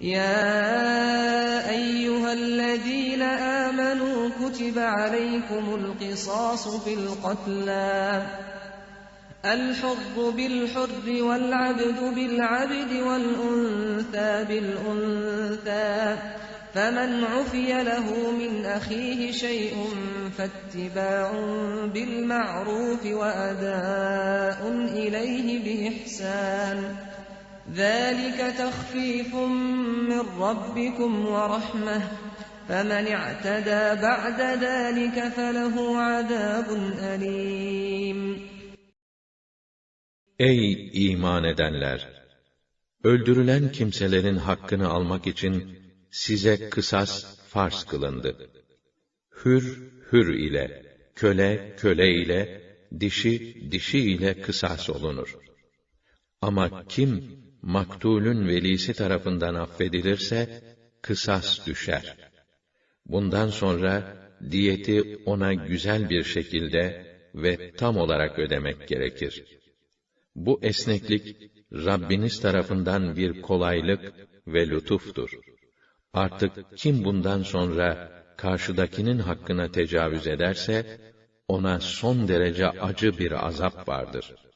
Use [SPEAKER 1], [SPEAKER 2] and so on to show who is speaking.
[SPEAKER 1] يا أيها الذين آمنوا كتب عليكم القصاص في القتلى. الحر بالحر والعبد بالعبد والأنثى بالأنثى. فمن عفي له من أخيه شيء فاتباع بالمعروف وأداء إليه بإحسان. ذلك تخفيف من ربكم ورحمة فمن اعتدى بعد ذلك فله عذاب أليم
[SPEAKER 2] Ey iman edenler! Öldürülen kimselerin hakkını almak için size kısas farz kılındı. Hür, hür ile, köle, köle ile, dişi, dişi ile kısas olunur. Ama kim, maktulün velisi tarafından affedilirse, kısas düşer. Bundan sonra, diyeti ona güzel bir şekilde ve tam olarak ödemek gerekir. Bu esneklik, Rabbiniz tarafından bir kolaylık ve lütuftur. Artık kim bundan sonra karşıdakinin hakkına tecavüz ederse, ona son derece acı bir azap vardır.''